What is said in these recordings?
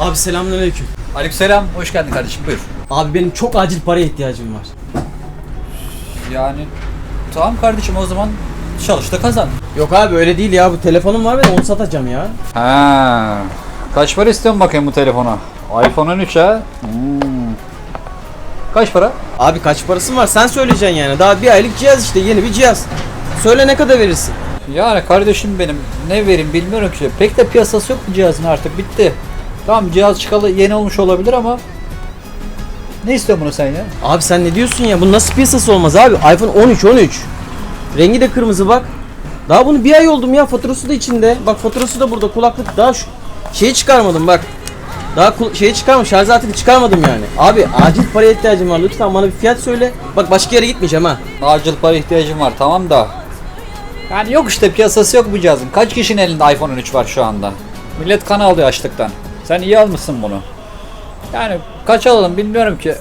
Abi selamünaleyküm. Aleykümselam. Hoş geldin kardeşim. Buyur. Abi benim çok acil paraya ihtiyacım var. Yani tamam kardeşim o zaman çalış da kazan. Yok abi öyle değil ya bu telefonum var ve onu satacağım ya. Ha. Kaç para istiyorsun bakayım bu telefona? iPhone 13 ha. Hmm. Kaç para? Abi kaç parası var sen söyleyeceksin yani. Daha bir aylık cihaz işte yeni bir cihaz. Söyle ne kadar verirsin? Yani kardeşim benim ne vereyim bilmiyorum ki. Pek de piyasası yok bu cihazın artık bitti. Tamam cihaz çıkalı yeni olmuş olabilir ama ne istiyorsun bunu sen ya? Abi sen ne diyorsun ya? Bu nasıl piyasası olmaz abi? iPhone 13 13. Rengi de kırmızı bak. Daha bunu bir ay oldum ya faturası da içinde. Bak faturası da burada kulaklık daha şu şeyi çıkarmadım bak. Daha kul- şeyi çıkarmadım şarj aletini çıkarmadım yani. Abi acil paraya ihtiyacım var lütfen bana bir fiyat söyle. Bak başka yere gitmeyeceğim ha. Acil para ihtiyacım var tamam da. Yani yok işte piyasası yok bu cihazın. Kaç kişinin elinde iPhone 13 var şu anda? Millet kan alıyor açlıktan. Sen iyi almışsın bunu. Yani kaç alalım bilmiyorum ki.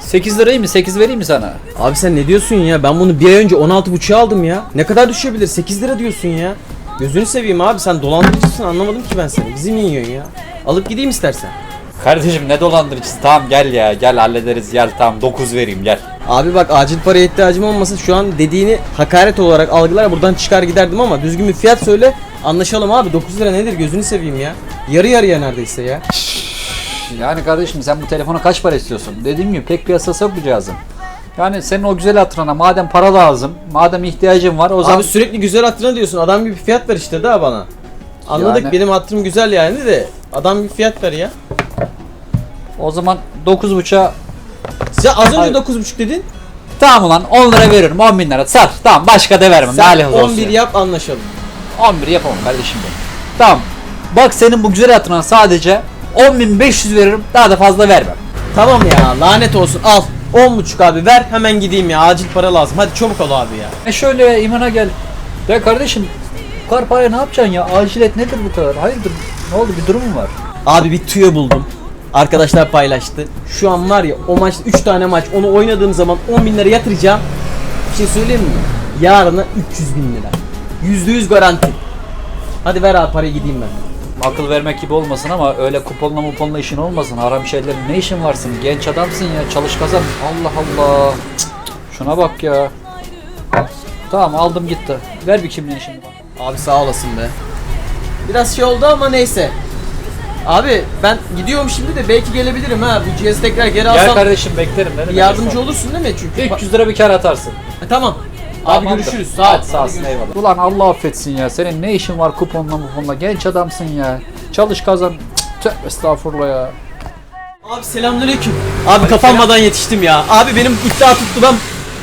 8 lirayı mı 8 vereyim mi sana? Abi sen ne diyorsun ya? Ben bunu bir ay önce 16.5'a aldım ya. Ne kadar düşebilir? 8 lira diyorsun ya. Gözünü seveyim abi sen dolandırıcısın anlamadım ki ben seni. Bizi mi yiyorsun ya? Alıp gideyim istersen. Kardeşim ne dolandırıcısı tamam gel ya gel hallederiz gel tamam 9 vereyim gel. Abi bak acil paraya ihtiyacım olmasa şu an dediğini hakaret olarak algılar buradan çıkar giderdim ama düzgün bir fiyat söyle anlaşalım abi 9 lira nedir gözünü seveyim ya. Yarı yarıya neredeyse ya. Yani kardeşim sen bu telefona kaç para istiyorsun? Dediğim gibi pek piyasası yok bu cihazın. Yani senin o güzel hatırına madem para lazım, madem ihtiyacın var o zaman... Abi sürekli güzel hatırına diyorsun adam gibi fiyat ver işte daha bana. Anladık Yani- benim hatırım güzel yani de adam gibi fiyat ver ya. O zaman 9.5'a Sen az önce Abi- 9.5 dedin. Tamam ulan 10 lira veririm 10 bin lira sar tamam başka da vermem Sen Lanet olsun. 11 yap anlaşalım. 11 yapamam kardeşim benim. Tamam bak senin bu güzel hatırına sadece 10.500 veririm daha da fazla vermem. Tamam ya lanet olsun al. 10.5 abi ver hemen gideyim ya acil para lazım. Hadi çabuk ol abi ya. E şöyle imana gel. Ya kardeşim bu kadar paraya ne yapacaksın ya acilet nedir bu kadar hayırdır ne oldu bir durum mu var? Abi bir tüyo buldum. Arkadaşlar paylaştı. Şu an var ya o maç 3 tane maç onu oynadığım zaman 10 bin lira yatıracağım. Bir şey söyleyeyim mi? Yarına 300 bin lira. %100 garanti. Hadi ver abi parayı gideyim ben. Akıl vermek gibi olmasın ama öyle kuponla muponla işin olmasın. Haram şeylerin ne işin varsın? Genç adamsın ya çalış kazan. Allah Allah. Cık, cık. Şuna bak ya. Tamam aldım gitti. Ver bir kimliğini şimdi. Abi sağ olasın be. Biraz şey oldu ama neyse. Abi ben gidiyorum şimdi de belki gelebilirim ha. Bu cihazı tekrar geri Gel alsam kardeşim beklerim. Ne bir demek yardımcı olursun değil mi? Çünkü 300 lira bir kar atarsın. Ha, tamam. Abi Tamamdır. görüşürüz. Sağ ol. Hadi sağ olsun eyvallah. Ulan Allah affetsin ya. Senin ne işin var kuponla muponla? Genç adamsın ya. Çalış kazan. Cık, Tövbe estağfurullah ya. Abi selamünaleyküm. Abi kapanmadan yetiştim ya. Abi benim iddia tuttu ben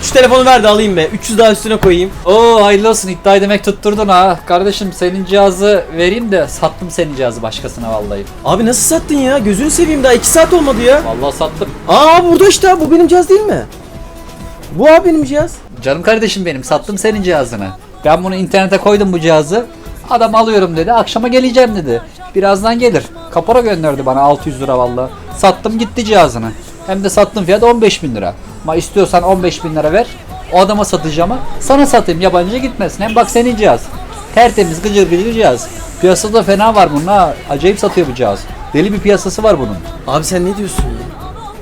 şu telefonu ver de alayım be. 300 daha üstüne koyayım. Oo hayırlı olsun iddiayı demek tutturdun ha. Kardeşim senin cihazı vereyim de sattım senin cihazı başkasına vallahi. Abi nasıl sattın ya? Gözünü seveyim daha 2 saat olmadı ya. Vallahi sattım. Aa burada işte bu benim cihaz değil mi? Bu abi benim cihaz. Canım kardeşim benim sattım senin cihazını. Ben bunu internete koydum bu cihazı. Adam alıyorum dedi. Akşama geleceğim dedi. Birazdan gelir. Kapora gönderdi bana 600 lira vallahi. Sattım gitti cihazını. Hem de sattım fiyat 15 bin lira. Ama istiyorsan 15 bin lira ver. O adama satacağım ama sana satayım yabancıya gitmesin. Hem bak senin cihaz. Tertemiz gıcır gıcır cihaz. Piyasada fena var bunun ha. Acayip satıyor bu cihaz. Deli bir piyasası var bunun. Abi sen ne diyorsun ya?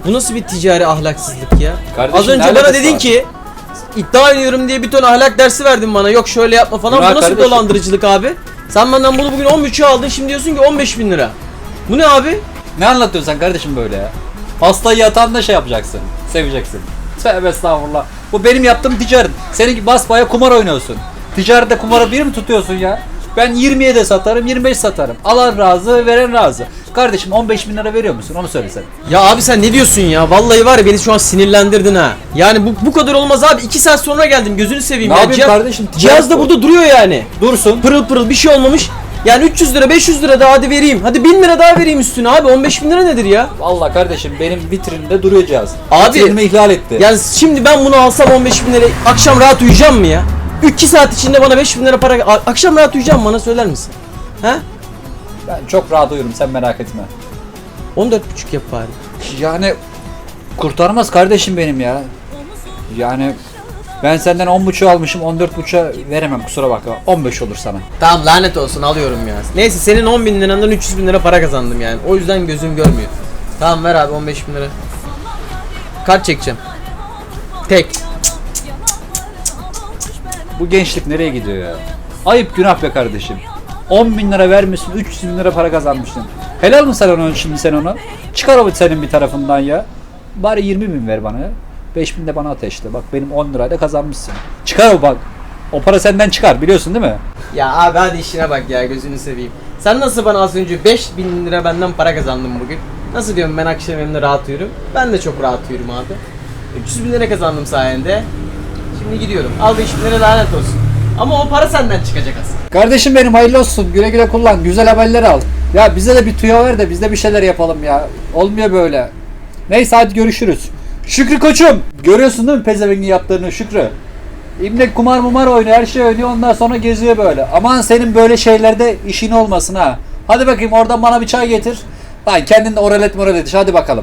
Bu nasıl bir ticari ahlaksızlık ya? Kardeşim, Az önce bana dedin var? ki iddia oynuyorum diye bir ton ahlak dersi verdin bana. Yok şöyle yapma falan. Günah bu nasıl bir kardeşim. dolandırıcılık abi? Sen benden bunu bugün 13'e aldın şimdi diyorsun ki 15 bin lira. Bu ne abi? Ne anlatıyorsun sen kardeşim böyle ya? Hastayı yatan da şey yapacaksın. Seveceksin. Tövbe estağfurullah. Bu benim yaptığım ticaret. Seninki basbaya kumar oynuyorsun. Ticarette kumarı bir mi tutuyorsun ya? Ben 20'ye de satarım, 25 satarım. Alan razı, veren razı. Kardeşim 15 bin lira veriyor musun? Onu söylesene. Ya abi sen ne diyorsun ya? Vallahi var ya beni şu an sinirlendirdin ha. Yani bu, bu kadar olmaz abi. 2 saat sonra geldim gözünü seveyim Ne ya. yapayım kardeşim? Cihaz da burada duruyor yani. Dursun. Pırıl pırıl bir şey olmamış. Yani 300 lira 500 lira daha hadi vereyim. Hadi 1000 lira daha vereyim üstüne abi. 15 bin lira nedir ya? Vallahi kardeşim benim vitrinimde duruyor cihaz. Abi- Vitrinimi ihlal etti. Yani şimdi ben bunu alsam 15 bin lira akşam rahat uyuyacağım mı ya? 2 saat içinde bana 5 bin lira para... Akşam rahat uyuyacağım bana söyler misin? He? Ben çok rahat uyurum sen merak etme. 14.5 yap bari. Yani kurtarmaz kardeşim benim ya. Yani Ben senden 10.5 almışım 14.5'a veremem kusura bakma. 15 olur sana. Tamam lanet olsun alıyorum ya. Neyse senin 10 bin lirandan 300 bin lira para kazandım yani. O yüzden gözüm görmüyor. Tamam ver abi 15 bin lira. Kart çekeceğim. Tek. Bu gençlik nereye gidiyor ya? Ayıp günah be kardeşim. 10 bin lira vermişsin 300 bin lira para kazanmışsın. Helal mı sen onu şimdi sen onu? Çıkar o senin bir tarafından ya. Bari 20 bin ver bana ya. 5 bin de bana ateşle. Bak benim 10 lirayla kazanmışsın. Çıkar o bak. O para senden çıkar biliyorsun değil mi? Ya abi hadi işine bak ya gözünü seveyim. Sen nasıl bana az önce 5 bin lira benden para kazandın bugün? Nasıl diyorum ben akşam evimde rahat uyurum? Ben de çok rahat uyurum abi. 300 bin lira kazandım sayende. Şimdi gidiyorum. Al 5 bin lira lanet olsun. Ama o para senden çıkacak aslında. Kardeşim benim hayırlı olsun. Güle güle kullan. Güzel haberler al. Ya bize de bir tüyo ver de biz de bir şeyler yapalım ya. Olmuyor böyle. Neyse hadi görüşürüz. Şükrü koçum. Görüyorsun değil mi pezevengin yaptığını Şükrü? İbne kumar mumar oynuyor her şey oynuyor ondan sonra geziyor böyle. Aman senin böyle şeylerde işin olmasın ha. Hadi bakayım oradan bana bir çay getir. Lan kendin de oralet moralet hadi bakalım.